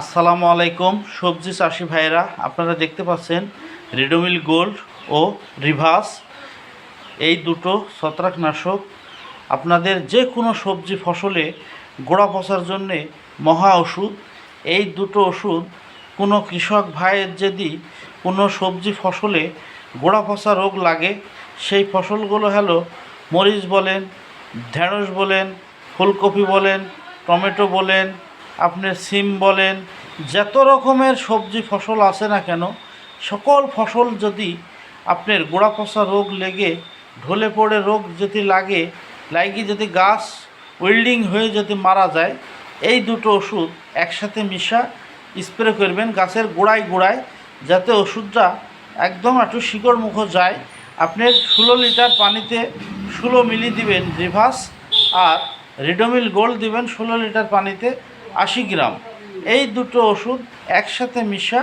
আসসালামু আলাইকুম, সবজি চাষি ভাইরা আপনারা দেখতে পাচ্ছেন রেডোমিল গোল্ড ও রিভাস এই দুটো ছত্রাকনাশক আপনাদের যে কোনো সবজি ফসলে গোড়া পচার জন্যে মহা ওষুধ। এই দুটো ওষুধ কোনো কৃষক ভাইয়ের যদি কোনো সবজি ফসলে গোড়া পচা রোগ লাগে, সেই ফসলগুলো হলো মরিচ বলেন, ঢেঁড়স বলেন, ফুলকপি বলেন, টমেটো বলেন আপনার সিম বলেন, যত রকমের সবজি ফসল আছে না কেন, সকল ফসল যদি আপনার গোড়া পচা রোগ লেগে, ঢলে পড়ে রোগ যদি লাগে লাগি যদি গাছ ওয়েল্ডিং হয়ে যদি মারা যায়, এই দুটো ওষুধ একসাথে মিশা স্প্রে করবেন গাছের গোড়ায় গোড়ায়, যাতে ওষুধটা একদম একটু শিকড় মুখো যায়। আপনার ষোলো লিটার পানিতে ষোলো মিলি দিবেন রিভার্স আর রিডোমিল গোল্ড দিবেন ষোলো লিটার পানিতে আশি গ্রাম। এই দুটো ওষুধ একসাথে মিশা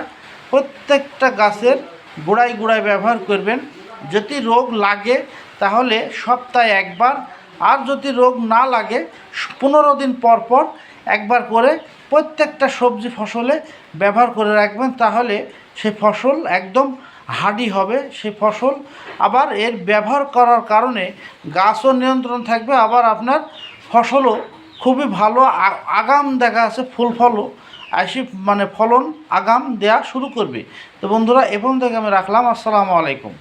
প্রত্যেকটা গাছের গোড়ায় গোড়ায় ব্যবহার করবেন। যদি রোগ লাগে তাহলে সপ্তাহে একবার, আর যদি রোগ না লাগে, পনেরো দিন পর পর একবার করে প্রত্যেকটা সবজি ফসলে ব্যবহার করে রাখবেন, তাহলে সেই ফসল একদম হাডি হবে সেই ফসল আবার এর ব্যবহার করার কারণে গাছও নিয়ন্ত্রণ থাকবে, আবার আপনার ফসলও খুবই ভালো আগাম দেখা আছে ফুল ফলও। আসি মানে ফলন, আগাম দেয়া শুরু করবে। তো বন্ধুরা এবং থেকে আমি রাখলাম। আসসালামু আলাইকুম।